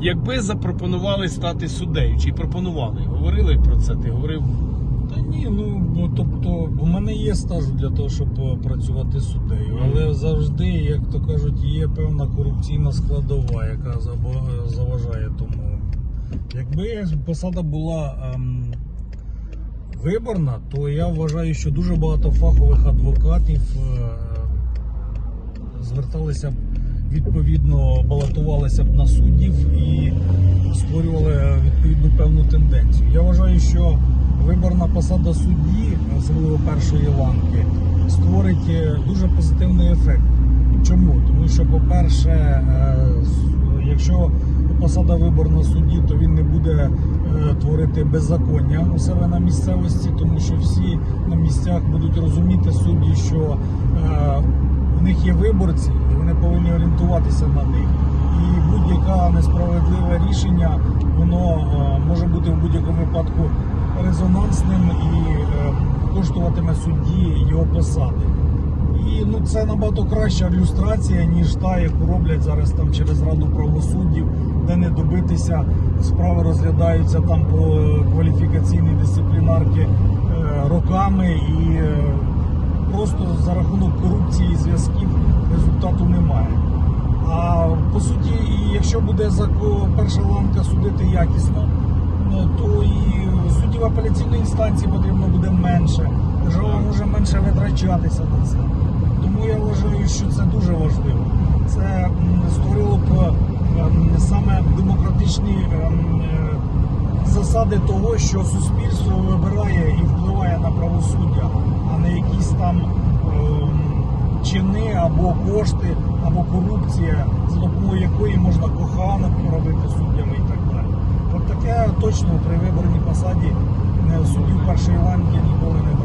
Якби запропонували стати суддею, чи пропонували? Говорили про це? Ти говорив? Та ні, ну бо, тобто у мене є стаж для того, щоб е, працювати суддею, але завжди, як то кажуть, є певна корупційна складова, яка заважає тому. Якби посада була ем, виборна, то я вважаю, що дуже багато фахових адвокатів е, зверталися б відповідно, балотувалися б на суддів і створювали відповідну певну тенденцію. Я вважаю, що виборна посада судді, особливо першої ланки, створить е, дуже позитивний ефект. Чому? Тому що, по-перше, е, якщо посада виборна судді, то він не буде е, творити беззаконня у себе на місцевості, тому що всі на місцях будуть розуміти судді, що у них є виборці, повинні орієнтуватися на них. І будь-яке несправедливе рішення воно е, може бути в будь-якому випадку резонансним і е, коштуватиме судді його посади. І ну це набагато краща люстрація, ніж та, яку роблять зараз там через раду правосуддів, де не добитися справи розглядаються там по кваліфікаційній дисциплінарки е, роками і е, просто за рахунок корупції зв'язків. А по суті, якщо буде перша ланка судити якісно, ну, то і суддів апеляційної інстанції потрібно буде менше. Держава може менше витрачатися на це. Тому я вважаю, що це дуже важливо. Це створило б ем, саме демократичні ем, е, засади того, що суспільство вибирає чини або кошти, або корупція, за допомогою якої можна коханок робити суддями і так далі. От таке точно при виборній посаді е, суддів першої ланки ніколи не.